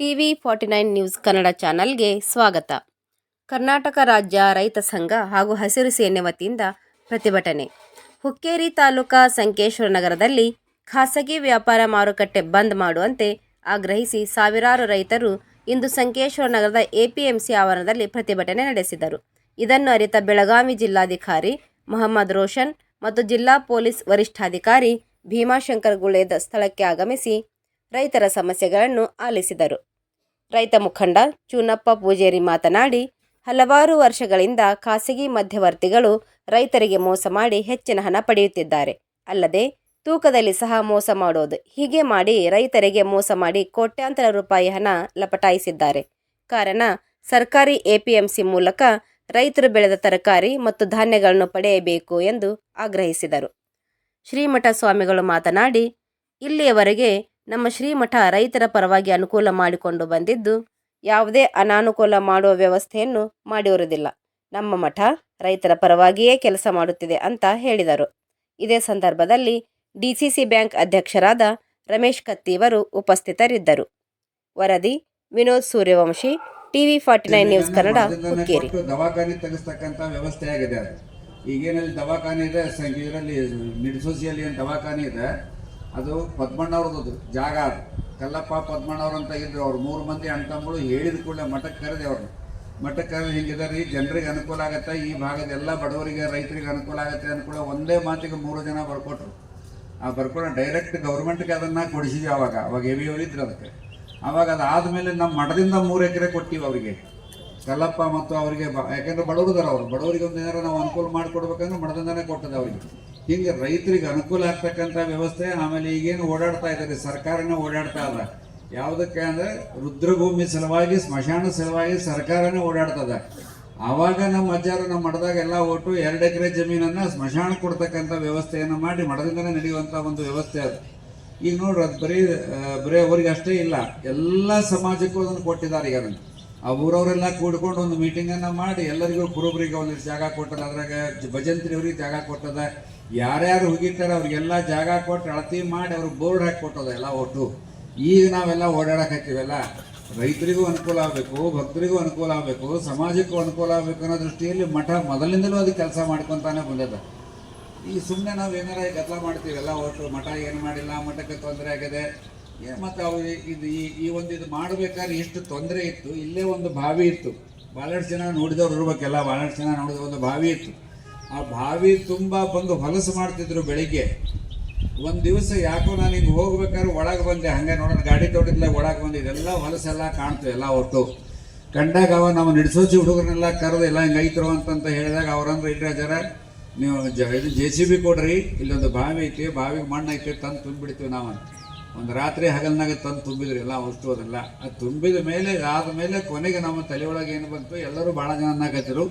TV forty nine news Kannada ಚಾನಲ್ಗೆ ಸ್ವಾಗತ. ಕರ್ನಾಟಕ ರಾಜ್ಯ ರೈತ ಸಂಘ ಹಾಗೂ ಹಸಿರು ಸೇನೆ ವತಿಯಿಂದ ಪ್ರತಿಭಟನೆ. ಹುಕ್ಕೇರಿ ತಾಲೂಕಾ ಸಂಕೇಶ್ವರ ನಗರದಲ್ಲಿ ಖಾಸಗಿ ವ್ಯಾಪಾರ ಮಾರುಕಟ್ಟೆ ಬಂದ್ ಮಾಡುವಂತೆ ಆಗ್ರಹಿಸಿ ಸಾವಿರಾರು ರೈತರು ಇಂದು ಸಂಕೇಶ್ವರ ನಗರದ ಎಪಿಎಂಸಿ ಆವರಣದಲ್ಲಿ ಪ್ರತಿಭಟನೆ ನಡೆಸಿದರು. ಇದನ್ನು ಅರಿತ ಬೆಳಗಾವಿ ಜಿಲ್ಲಾಧಿಕಾರಿ ಮೊಹಮ್ಮದ್ ರೋಷನ್ ಮತ್ತು ಜಿಲ್ಲಾ ಪೊಲೀಸ್ ವರಿಷ್ಠಾಧಿಕಾರಿ ಭೀಮಾಶಂಕರ್ ಗುಳೇದ ಸ್ಥಳಕ್ಕೆ ಆಗಮಿಸಿ ರೈತರ ಸಮಸ್ಯೆಗಳನ್ನು ಆಲಿಸಿದರು. ರೈತ ಮುಖಂಡ ಚೂನಪ್ಪ ಪೂಜೇರಿ ಮಾತನಾಡಿ, ಹಲವಾರು ವರ್ಷಗಳಿಂದ ಖಾಸಗಿ ಮಧ್ಯವರ್ತಿಗಳು ರೈತರಿಗೆ ಮೋಸ ಮಾಡಿ ಹೆಚ್ಚಿನ ಹಣ ಪಡೆಯುತ್ತಿದ್ದಾರೆ. ಅಲ್ಲದೆ, ತೂಕದಲ್ಲಿ ಸಹ ಮೋಸ ಮಾಡೋದು ಹೀಗೆ ಮಾಡಿ ರೈತರಿಗೆ ಮೋಸ ಮಾಡಿ ಕೋಟ್ಯಾಂತರ ರೂಪಾಯಿ ಹಣ ಲಪಟಾಯಿಸಿದ್ದಾರೆ. ಕಾರಣ, ಸರ್ಕಾರಿ ಎಪಿಎಂಸಿ ಮೂಲಕ ರೈತರು ಬೆಳೆದ ತರಕಾರಿ ಮತ್ತು ಧಾನ್ಯಗಳನ್ನು ಪಡೆಯಬೇಕು ಎಂದು ಆಗ್ರಹಿಸಿದರು. ಶ್ರೀಮಠ ಸ್ವಾಮಿಗಳು ಮಾತನಾಡಿ, ಇಲ್ಲಿಯವರೆಗೆ ನಮ್ಮ ಶ್ರೀಮಠ ರೈತರ ಪರವಾಗಿ ಅನುಕೂಲ ಮಾಡಿಕೊಂಡು ಬಂದಿದ್ದು ಯಾವುದೇ ಅನಾನುಕೂಲ ಮಾಡುವ ವ್ಯವಸ್ಥೆಯನ್ನು ಮಾಡಿರುವುದಿಲ್ಲ. ನಮ್ಮ ಮಠ ರೈತರ ಪರವಾಗಿಯೇ ಕೆಲಸ ಮಾಡುತ್ತಿದೆ ಅಂತ ಹೇಳಿದರು. ಇದೇ ಸಂದರ್ಭದಲ್ಲಿ ಡಿಸಿಸಿ ಬ್ಯಾಂಕ್ ಅಧ್ಯಕ್ಷರಾದ ರಮೇಶ್ ಕತ್ತಿಯವರು ಉಪಸ್ಥಿತರಿದ್ದರು. ವರದಿ Vinod Suryavanshi TV forty nine news Kannada Hukkeri. ದವಾಖಾನೆ ತೆಗೆಸ್ತಕ್ಕಂಥ ವ್ಯವಸ್ಥೆ ಆಗಿದೆ ಈಗೇನಲ್ಲಿ ದವಾಖಾನೆ ಇದೆ ಇದರಲ್ಲಿ ಇದರಲ್ಲಿ ನಿಡ್ಸೋಸಿಯಲ್ಲಿ ಏನು ದವಾಖಾನೆ ಇದೆ. ಅದು ಪದ್ಮಣ್ಣವ್ರದ್ದು ಜಾಗ ಅದು. ಕಲ್ಲಪ್ಪ ಪದ್ಮಣ್ಣವ್ರು ಅಂತ ಇದ್ರು ಅವ್ರು. ಮೂರು ಮಂದಿ ಅಣ್ಣ ತಮ್ಮಗಳು ಹೇಳಿದ ಕೂಡಲೇ ಮಠಕ್ಕೆ ಕರೆದೆ ಅವ್ರನ್ನ. ಮಠಕ್ಕೆ ಕರೆದು ಹಿಂಗಿದೆ ರೀ ಜನರಿಗೆ ಅನುಕೂಲ ಆಗುತ್ತೆ? ಈ ಭಾಗದ ಎಲ್ಲ ಬಡವರಿಗೆ, ರೈತರಿಗೆ ಅನುಕೂಲ ಆಗುತ್ತೆ ಅನುಕೂಲ ಒಂದೇ ಮಾತಿಗೆ ಮೂರು ಜನ ಬರ್ಕೊಟ್ರು. ಆ ಬರ್ಕೊಂಡು ಡೈರೆಕ್ಟ್ ಗೌರ್ಮೆಂಟ್ಗೆ ಅದನ್ನು ಕೊಡಿಸಿದ್ವಿ ಅವಾಗ. ಅವಾಗ ಎವಿ ಇದ್ರು ಅದಕ್ಕೆ. ಅವಾಗ ಅದಾದಮೇಲೆ ನಮ್ಮ ಮಠದಿಂದ ಮೂರು ಎಕರೆ ಕೊಟ್ಟಿವಿ ಅವರಿಗೆ. ಕಲ್ಲಪ್ಪ ಮತ್ತು ಅವರಿಗೆ ಯಾಕೆಂದ್ರೆ ಬಡವರು ಅವರು. ಬಡವರಿಗೆ ಒಂದು ಏನಾರು ನಾವು ಅನುಕೂಲ ಮಾಡಿಕೊಡ್ಬೇಕಂದ್ರೆ ಮಠದಿಂದನೇ ಕೊಟ್ಟದ ಅವರಿಗೆ. ಹಿಂಗೆ ರೈತರಿಗೆ ಅನುಕೂಲ ಆಗ್ತಕ್ಕಂಥ ವ್ಯವಸ್ಥೆ, ಆಮೇಲೆ ಈಗೇನು ಓಡಾಡ್ತಾ ಇದ್ದಾರೆ, ಸರ್ಕಾರನೇ ಓಡಾಡ್ತಾ ಇದೆ ಯಾವುದಕ್ಕೆ ಅಂದರೆ, ರುದ್ರಭೂಮಿ ಸಲುವಾಗಿ, ಸ್ಮಶಾನ ಸಲುವಾಗಿ ಸರ್ಕಾರನೇ ಓಡಾಡ್ತದೆ ಆವಾಗ ನಮ್ಮ ಅಜ್ಜಾರು ನಮ್ಮ ಮಠದಾಗ ಎಲ್ಲ ಒಟ್ಟು ಎರಡು ಎಕರೆ ಜಮೀನನ್ನು ಸ್ಮಶಾನ ಕೊಡ್ತಕ್ಕಂಥ ವ್ಯವಸ್ಥೆಯನ್ನು ಮಾಡಿ ಮಠದಿಂದನೇ ನಡೆಯುವಂಥ ಒಂದು ವ್ಯವಸ್ಥೆ ಅದು. ಈಗ ನೋಡ್ರಿ, ಅದು ಬರೀ ಬರೀ ಅವರಿಗೆ ಅಷ್ಟೇ ಇಲ್ಲ, ಎಲ್ಲ ಸಮಾಜಕ್ಕೂ ಅದನ್ನು ಕೊಟ್ಟಿದ್ದಾರೆ ಈಗ ಆ ಊರವರೆಲ್ಲ ಕೂಡ್ಕೊಂಡು ಒಂದು ಮೀಟಿಂಗನ್ನು ಮಾಡಿ ಎಲ್ಲರಿಗೂ ಕುರುಬರಿಗೆ ಒಂದಿಷ್ಟು ಜಾಗ ಕೊಟ್ಟದ, ಅದ್ರಾಗ ಭಜಂತ್ರಿ ಅವ್ರಿಗೆ ಜಾಗ ಕೊಟ್ಟದ. ಯಾರ್ಯಾರು ಹೋಗಿರ್ತಾರೆ ಅವ್ರಿಗೆಲ್ಲ ಜಾಗ ಕೊಟ್ಟು ಅಳತಿ ಮಾಡಿ ಅವ್ರಿಗೆ ಬೋರ್ಡ್ ಹಾಕಿ ಕೊಟ್ಟದ ಎಲ್ಲ ಒಟ್ಟು. ಈಗ ನಾವೆಲ್ಲ ಓಡಾಡಕ್ಕೆ ಹಾಕಿವೆಲ್ಲ ರೈತರಿಗೂ ಅನುಕೂಲ ಆಗಬೇಕು, ಭಕ್ತರಿಗೂ ಅನುಕೂಲ ಆಗಬೇಕು, ಸಮಾಜಕ್ಕೂ ಅನುಕೂಲ ಆಗಬೇಕು ಅನ್ನೋ ದೃಷ್ಟಿಯಲ್ಲಿ ಮಠ ಮೊದಲಿಂದಲೂ ಅದು ಕೆಲಸ ಮಾಡ್ಕೊತಾನೆ ಬಂದದ. ಈ ಸುಮ್ಮನೆ ನಾವು ಏನಾರ ಗದ್ದಲ ಮಾಡ್ತೀವಿ ಎಲ್ಲ ಒಟ್ಟು ಮಠ ಏನು ಮಾಡಿಲ್ಲ, ಮಠಕ್ಕೆ ತೊಂದರೆ ಆಗಿದೆ. ಮತ್ತೆ ಅವ್ರು ಇದು ಈ ಈ ಒಂದು ಇದು ಮಾಡಬೇಕಾದ್ರೆ ಎಷ್ಟು ತೊಂದರೆ ಇತ್ತು, ಇಲ್ಲೇ ಒಂದು ಬಾವಿ ಇತ್ತು. ಭಾಳಷ್ಟು ಜನ ನೋಡಿದವ್ರು ಇರ್ಬೇಕಲ್ಲ ಭಾಳಷ್ಟು ಜನ ನೋಡಿದ ಒಂದು ಬಾವಿ ಇತ್ತು. ಆ ಬಾವಿ ತುಂಬ ಬಂದು ಹೊಲಸು ಮಾಡ್ತಿದ್ರು ಬೆಳಿಗ್ಗೆ. ಒಂದು ದಿವಸ ಯಾಕೋ ನಾನು ಹಿಂಗೆ ಹೋಗ್ಬೇಕಾದ್ರೆ ಒಳಗೆ ಬಂದೆ, ಹಂಗೆ ನೋಡೋಣ, ಗಾಡಿ ತೋಟದ ಒಳಗೆ ಬಂದೆ. ಇದೆಲ್ಲ ಹೊಲಸೆಲ್ಲ ಕಾಣ್ತು ಎಲ್ಲ ಹೊರತು. ಕಂಡಾಗ ಅವ ನಾವು ನಿಡ್ಸೋಚಿ ಹುಡುಗರನ್ನೆಲ್ಲ ಕರೆದು ಎಲ್ಲ ಹಿಂಗೆ ಐತರು ಅಂತಂತ ಹೇಳಿದಾಗ ಅವ್ರಂದ್ರೆ ಇಲ್ಲ ಜರ ನೀವು ಜ ಇದು ಜೆ ಸಿ ಬಿ ಕೊಡ್ರಿ, ಇಲ್ಲೊಂದು ಬಾವಿ ಐತಿ, ಬಾವಿಗೆ ಮಣ್ಣು ಐತಿ ತಂದು ತುಂಬಿಡ್ತೀವಿ ನಾವು ಅಂತ ಒಂದು ರಾತ್ರಿ ಹಗಲ್ನಾಗ ತಂದು ತುಂಬಿದ್ರು, ಎಲ್ಲ ವಸ್ತು ಅದೆಲ್ಲ ಅದು ತುಂಬಿದ ಮೇಲೆ, ಆದ ಮೇಲೆ ಕೊನೆಗೆ ನಮ್ಮ ತಲೆಯೊಳಗೆ ಏನು ಬಂತು, ಎಲ್ಲರೂ ಭಾಳ ಜನ ಅನ್ನಕತ್ತಿರು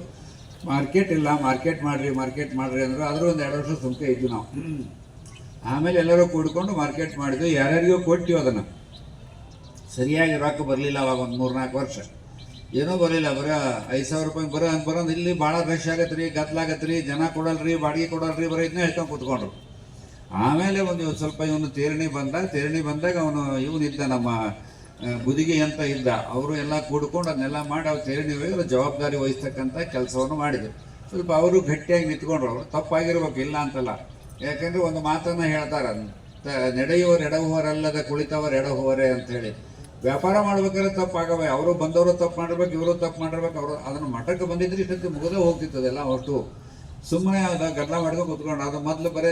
ಮಾರ್ಕೆಟ್ ಇಲ್ಲ, ಮಾರ್ಕೆಟ್ ಮಾಡ್ರಿ ಮಾರ್ಕೆಟ್ ಮಾಡ್ರಿ ಅಂದರು. ಆದರೂ ಒಂದು ಎರಡು ವರ್ಷ ಸುಮ್ಕೆ ಇದ್ವಿ ನಾವು. ಆಮೇಲೆ ಎಲ್ಲರೂ ಕೂಡ್ಕೊಂಡು ಮಾರ್ಕೆಟ್ ಮಾಡಿದ್ವಿ. ಯಾರ್ಯಾರಿಗೂ ಕೊಟ್ಟಿವಿ ಅದನ್ನು. ಸರಿಯಾಗಿ ರೊಕ್ಕ ಬರಲಿಲ್ಲ ಅವಾಗ ಒಂದು ಮೂರು ನಾಲ್ಕು ವರ್ಷ. ಏನೂ ಬರಲಿಲ್ಲ, ಬರೋ ಐದು ಸಾವಿರ ರೂಪಾಯಿ ಬರೋ ಹಂಗೆ ಬರೋದು ಇಲ್ಲಿ ಭಾಳ ರಶ್ ಆಗತ್ತೆ ರೀ ಗದ್ಲಾಗತ್ತೆ ರೀ ಜನ ಕೊಡಲ್ರಿ, ಬಾಡಿಗೆ ಕೊಡಲ್ರಿ, ಬರೋ ಇದನ್ನೇ ಹೇಳ್ಕೊಂಡು ಕೂತ್ಕೊಂಡ್ರು. ಆಮೇಲೆ ಒಂದು ಸ್ವಲ್ಪ ಇವನು ತೇರಣಿ ಬಂದ, ತೇರಣಿ ಬಂದಾಗ ಅವನು ಇವನಿದ್ದ ನಮ್ಮ ಬುದಿಗೆ ಅಂತ ಇದ್ದ, ಅವರು ಎಲ್ಲ ಕೂಡ್ಕೊಂಡು ಅದನ್ನೆಲ್ಲ ಮಾಡಿ ಅವ್ರು ತೇರಣಿ ಹೋಗಿ ಅವ್ರು ಜವಾಬ್ದಾರಿ ವಹಿಸ್ತಕ್ಕಂಥ ಕೆಲಸವನ್ನು ಮಾಡಿದರು. ಸ್ವಲ್ಪ ಅವರು ಗಟ್ಟಿಯಾಗಿ ನಿಂತ್ಕೊಂಡ್ರು, ಅವರು ತಪ್ಪಾಗಿರ್ಬೇಕು, ಇಲ್ಲ ಅಂತಲ್ಲ. ಯಾಕಂದ್ರೆ ಒಂದು ಮಾತನ್ನು ಹೇಳ್ತಾರೆ, ತ- ನಡೆಯುವವರು ಎಡಹುವರಲ್ಲದ ಕುಳಿತವರು ಎಡಹುವರೇ ಅಂತ ಹೇಳಿ ವ್ಯಾಪಾರ ಮಾಡ್ಬೇಕಾದ್ರೆ ತಪ್ಪಾಗವೆ, ಅವರು ಬಂದವರು ತಪ್ಪು ಮಾಡಿರ್ಬೇಕು ಇವರು ತಪ್ಪು ಮಾಡಿರ್ಬೇಕು ಅವರು ಅದನ್ನು ಮಠಕ್ಕೆ ಬಂದಿದ್ರೆ ಇಷ್ಟೊತ್ತಿಗೆ ಹೋಗ್ತಿತ್ತು ಹೋಗ್ತಿತ್ತದೆಲ್ಲ ಹೊರಟು ಸುಮ್ಮನೆ ಅದ ಗದ್ದಲ ಮಾಡ್ಕೊಂಡು ಕುತ್ಕೊಂಡು, ಅದು ಮೊದಲು ಬರೀ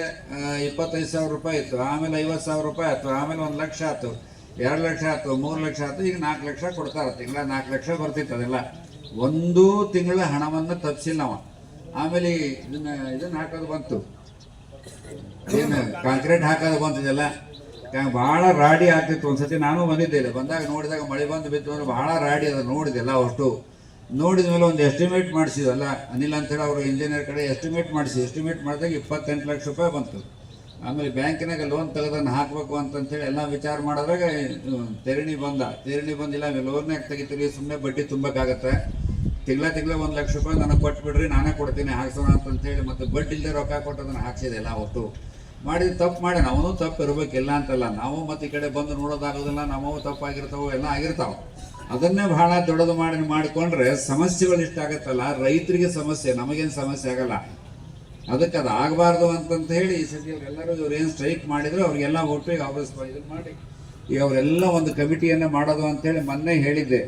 ಇಪ್ಪತ್ತೈದು ಸಾವಿರ ರೂಪಾಯಿ ಇತ್ತು, ಆಮೇಲೆ ಐವತ್ತು ಸಾವಿರ ರೂಪಾಯಿ ಆಯಿತು, ಆಮೇಲೆ ಒಂದು ಲಕ್ಷ ಆಯಿತು, ಎರಡು ಲಕ್ಷ ಆಯಿತು, ಮೂರು ಲಕ್ಷ ಆಯಿತು, ಈಗ ನಾಲ್ಕು ಲಕ್ಷ ಕೊಡ್ತಾರೆ ತಿಂಗಳ ನಾಲ್ಕು ಲಕ್ಷ ಬರ್ತಿತ್ತು ಅದೆಲ್ಲ. ಒಂದು ತಿಂಗಳ ಹಣವನ್ನು ತಪ್ಪಿಸಿಲ್ಲ ನಾವು. ಆಮೇಲೆ ಇದನ್ನ, ಇದನ್ನು ಹಾಕೋದು ಬಂತು. ಏನು, ಕಾಂಕ್ರೀಟ್ ಹಾಕೋದು ಬಂತಿದೆಲ್ಲ ಭಾಳ ರಾಡಿ ಆಗ್ತಿತ್ತು ಒಂದ್ಸತಿ, ನಾನು ಬಂದಿದ್ದೆ ಇಲ್ಲಿ. ಬಂದಾಗ ನೋಡಿದಾಗ ಮಳೆ ಬಂದು ಬಿತ್ತು ಅಂದ್ರೆ ಭಾಳ ರಾಡಿ ಅದು ನೋಡಿದೆಲ್ಲ ಅಷ್ಟು. ನೋಡಿದ ಮೇಲೆ ಒಂದು ಎಸ್ಟಿಮೇಟ್ ಮಾಡಿಸಿದಲ್ಲ, ಅನಿಲ್ ಅಂತೇಳಿ ಅವರು ಇಂಜಿನಿಯರ್ ಕಡೆ ಎಸ್ಟಿಮೇಟ್ ಮಾಡಿಸಿ ಎಸ್ಟಿಮೇಟ್ ಮಾಡಿದಾಗ ಇಪ್ಪತ್ತೆಂಟು ಲಕ್ಷ ರೂಪಾಯಿ ಬಂತು. ಆಮೇಲೆ ಬ್ಯಾಂಕಿನಾಗ ಲೋನ್ ತೆಗೆದನ್ನು ಹಾಕಬೇಕು ಅಂತಂತೇಳಿ ಎಲ್ಲ ವಿಚಾರ ಮಾಡಿದಾಗ ತೆರಣಿ ಬಂದ. ತೆರಣಿ ಬಂದಿಲ್ಲ ಲೋನ್ಯಾಗ ತೆಗಿತೀರಿ? ಸುಮ್ಮನೆ ಬಡ್ಡಿ ತುಂಬಕ್ಕಾಗತ್ತೆ ತಿಂಗಳ ತಿಂಗಳ ಒಂದು ಲಕ್ಷ ರೂಪಾಯಿ ನನಗೆ ಕೊಟ್ಬಿಡ್ರಿ, ನಾನೇ ಕೊಡ್ತೀನಿ, ಹಾಕ್ಸೋಣ ಅಂತಂತೇಳಿ ಮತ್ತು ಬಡ್ಡಿ ಇಲ್ಲದೆ ರೊಕ್ಕ ಕೊಟ್ಟು ಅದನ್ನು ಹಾಕ್ಸಿದೆ ಎಲ್ಲ ಒಟ್ಟು. ಮಾಡಿದ ತಪ್ಪು ಮಾಡಿ ಅವನು ತಪ್ಪು ಇರಬೇಕಿಲ್ಲ ಅಂತಲ್ಲ. ನಾವು ಮತ್ತು ಈ ಕಡೆ ಬಂದು ನೋಡೋದಾಗೋದಿಲ್ಲ, ನಮ್ಮವು ತಪ್ಪಾಗಿರ್ತಾವೆ, ಎಲ್ಲ ಆಗಿರ್ತಾವೆ. ಅದನ್ನೇ ಬಹಳ ದೊಡ್ಡದು ಮಾಡಿ ಮಾಡಿಕೊಂಡ್ರೆ ಸಮಸ್ಯೆಗಳು ಇಷ್ಟ ಆಗತ್ತಲ್ಲ? ರೈತರಿಗೆ ಸಮಸ್ಯೆ, ನಮಗೇನು ಸಮಸ್ಯೆ ಆಗಲ್ಲ. ಅದಕ್ಕೆ ಅದು ಆಗಬಾರ್ದು ಅಂತಂತ ಹೇಳಿ ಈ ಸತಿ ಎಲ್ಲರೂ ಇವ್ರು ಏನು ಸ್ಟ್ರೈಕ್ ಮಾಡಿದ್ರು, ಅವ್ರಿಗೆಲ್ಲ ಒಟ್ಟು ವಾಪಸ್ ಇದನ್ನು ಮಾಡಿ. ಈಗ ಅವರೆಲ್ಲ ಒಂದು ಕಮಿಟಿಯನ್ನು ಮಾಡೋದು ಅಂತೇಳಿ ಮೊನ್ನೆ ಹೇಳಿದ್ದೆ.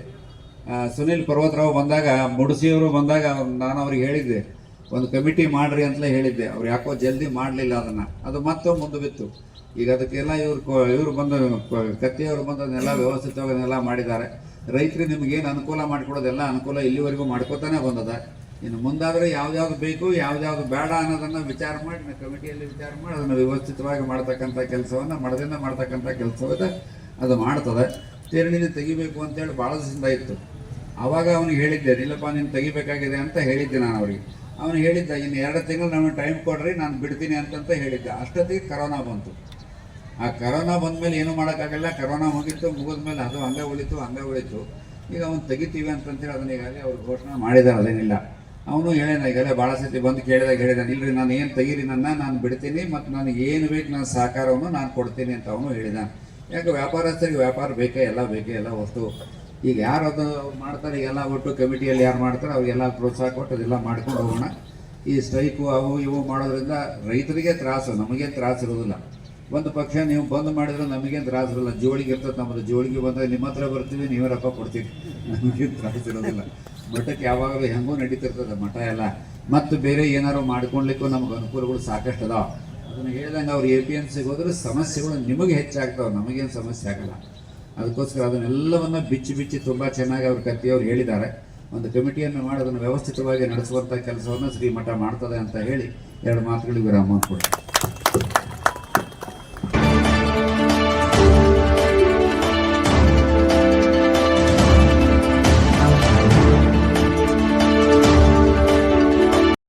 ಸುನೀಲ್ ಪರ್ವತರಾವ್ ಬಂದಾಗ ಮುಡಿಸಿಯವರು ಬಂದಾಗ ನಾನು ಅವ್ರಿಗೆ ಹೇಳಿದ್ದೆ. ಒಂದು ಕಮಿಟಿ ಮಾಡ್ರಿ ಅಂತಲೇ ಹೇಳಿದ್ದೆ. ಅವ್ರು ಯಾಕೋ ಜಲ್ದಿ ಮಾಡಲಿಲ್ಲ ಅದನ್ನು. ಅದು ಮತ್ತೆ ಮುಂದೆ ಬಿತ್ತು. ಈಗ ಅದಕ್ಕೆಲ್ಲ ಇವ್ರು ಇವರು ಬಂದು ಕತ್ತಿಯವರು ಬಂದು ಅದನ್ನೆಲ್ಲ ವ್ಯವಸ್ಥಿತವಾಗಿ ಮಾಡಿದ್ದಾರೆ. ರೈತರಿಗೆ ನಿಮಗೇನು ಅನುಕೂಲ ಮಾಡಿಕೊಡೋದೆಲ್ಲ ಅನುಕೂಲ ಇಲ್ಲಿವರೆಗೂ ಮಾಡ್ಕೋತಾನೆ ಬಂದದ. ಇನ್ನು ಮುಂದಾದರೆ ಯಾವ್ದಾವ್ದು ಬೇಕು ಯಾವ್ದಾವ್ದು ಬೇಡ ಅನ್ನೋದನ್ನು ವಿಚಾರ ಮಾಡಿ ನಾವು ಕಮಿಟಿಯಲ್ಲಿ ವಿಚಾರ ಮಾಡಿ, ಅದನ್ನು ವ್ಯವಸ್ಥಿತವಾಗಿ ಮಾಡ್ತಕ್ಕಂಥ ಕೆಲಸವನ್ನು, ಮಡದಿಂದ ಮಾಡ್ತಕ್ಕಂಥ ಕೆಲಸವನ್ನು ಅದು ಮಾಡ್ತದೆ. ತೆರಣಿನ ತೆಗಿಬೇಕು ಅಂತೇಳಿ ಭಾಳ ದಿವಸದಿಂದ ಇತ್ತು. ಆವಾಗ ಅವನಿಗೆ ಹೇಳಿದ್ದೆ, ಇಲ್ಲಪ್ಪ, ನೀನು ತೆಗಿಬೇಕಾಗಿದೆ ಅಂತ ಹೇಳಿದ್ದೆ ನಾನು ಅವ್ರಿಗೆ. ಅವನು ಹೇಳಿದ್ದ, ಇನ್ನು ಎರಡು ತಿಂಗಳು ನಮಗೆ ಟೈಮ್ ಕೊಡ್ರಿ, ನಾನು ಬಿಡ್ತೀನಿ ಅಂತಂತ ಹೇಳಿದ್ದೆ. ಅಷ್ಟೊತ್ತಿಗೆ ಕರೋನಾ ಬಂತು. ಆ ಕರೋನಾ ಬಂದಮೇಲೆ ಏನೂ ಮಾಡೋಕ್ಕಾಗಲ್ಲ. ಕರೋನಾ ಹೋಗಿತ್ತು ಮುಗಿದ್ಮೇಲೆ ಅದು ಹಂಗೆ ಉಳಿತು ಹಂಗೆ ಉಳಿತು. ಈಗ ಅವ್ನು ತೆಗಿತೀವಿ ಅಂತಂತೇಳಿ ಅದನ್ನ ಈಗಾಗಲೇ ಅವ್ರು ಘೋಷಣೆ ಮಾಡಿದ್ದಾರೆ, ಅದೇನಿಲ್ಲ. ಅವನು ಹೇಳಿದ ಈಗಲೇ ಭಾಳ ಸತಿ ಬಂದು ಕೇಳಿದಾಗ ಹೇಳಿದಾನೆ, ಇಲ್ರಿ, ನಾನು ಏನು ತೆಗೀರಿ, ನನ್ನ, ನಾನು ಬಿಡ್ತೀನಿ ಮತ್ತು ನನಗೆ ಏನು ಬೇಕು, ನನ್ನ ಸಹಕಾರವನ್ನು ನಾನು ಕೊಡ್ತೀನಿ ಅಂತ ಅವನು ಹೇಳಿದಾನೆ. ಯಾಕೆ ವ್ಯಾಪಾರಸ್ಥರಿಗೆ ವ್ಯಾಪಾರ ಬೇಕೇ, ಎಲ್ಲ ಬೇಕೇ, ಎಲ್ಲ ವಸ್ತು. ಈಗ ಯಾರು ಅದು ಮಾಡ್ತಾರೆ ಎಲ್ಲ ಒಟ್ಟು ಕಮಿಟಿಯಲ್ಲಿ ಯಾರು ಮಾಡ್ತಾರೆ ಅವರಿಗೆಲ್ಲ ಪ್ರೋತ್ಸಾಹ ಕೊಟ್ಟು ಅದೆಲ್ಲ ಮಾಡ್ಕೊಂಡು ಹೋಗೋಣ. ಈ ಸ್ಟ್ರೈಕು ಅವು ಇವು ಮಾಡೋದ್ರಿಂದ ರೈತರಿಗೆ ತ್ರಾಸು ನಮಗೇನು ತ್ರಾಸು ಇರೋದಿಲ್ಲ ಒಂದು ಪಕ್ಷ ನೀವು ಬಂದ್ ಮಾಡಿದ್ರೆ ನಮಗೇನು ತ್ರಾಸಿರಲ್ಲ. ಜೋಳಿಗೆ ಇರ್ತದೆ, ನಮ್ಮದು ಜೋಳಿಗೆ ಬಂದರೆ ನಿಮ್ಮ ಹತ್ರ ಬರ್ತೀವಿ ನೀವೇ ರೊಕ್ಕ ಕೊಡ್ತೀವಿ ನಮಗೇನು ತ್ರಾಸಿರೋದಿಲ್ಲ ಮಠಕ್ಕೆ ಯಾವಾಗಲೂ ಹೆಂಗೂ ನಡೀತಿರ್ತದೆ ಮಠ ಎಲ್ಲ. ಮತ್ತು ಬೇರೆ ಏನಾರು ಮಾಡ್ಕೊಳ್ಲಿಕ್ಕೂ ನಮ್ಗೆ ಅನುಕೂಲಗಳು ಸಾಕಷ್ಟು ಅದಾವ. ಅದನ್ನು ಹೇಳ್ದಂಗೆ ಅವ್ರು ಎ ಪಿ ಎಂ ಸಿಗೆ ಹೋದ್ರೆ ಸಮಸ್ಯೆಗಳು ನಿಮಗೆ ಹೆಚ್ಚಾಗ್ತಾವೆ, ನಮಗೇನು ಸಮಸ್ಯೆ ಆಗಲ್ಲ. ಅದಕ್ಕೋಸ್ಕರ ಅದನ್ನೆಲ್ಲವನ್ನು ಬಿಚ್ಚಿ ಬಿಚ್ಚಿ ತುಂಬ ಚೆನ್ನಾಗಿ ಅವ್ರ ಕತ್ತಿಯವ್ರು ಹೇಳಿದ್ದಾರೆ. ಒಂದು ಕಮಿಟಿಯನ್ನು ಮಾಡಿ ಅದನ್ನು ವ್ಯವಸ್ಥಿತವಾಗಿ ನಡೆಸುವಂಥ ಕೆಲಸವನ್ನು ಶ್ರೀಮಠ ಮಾಡ್ತದೆ ಅಂತ ಹೇಳಿ ಎರಡು ಮಾತುಗಳಿಗೆ ವಿರಾಮ ಕೊಡ್ತೀನಿ.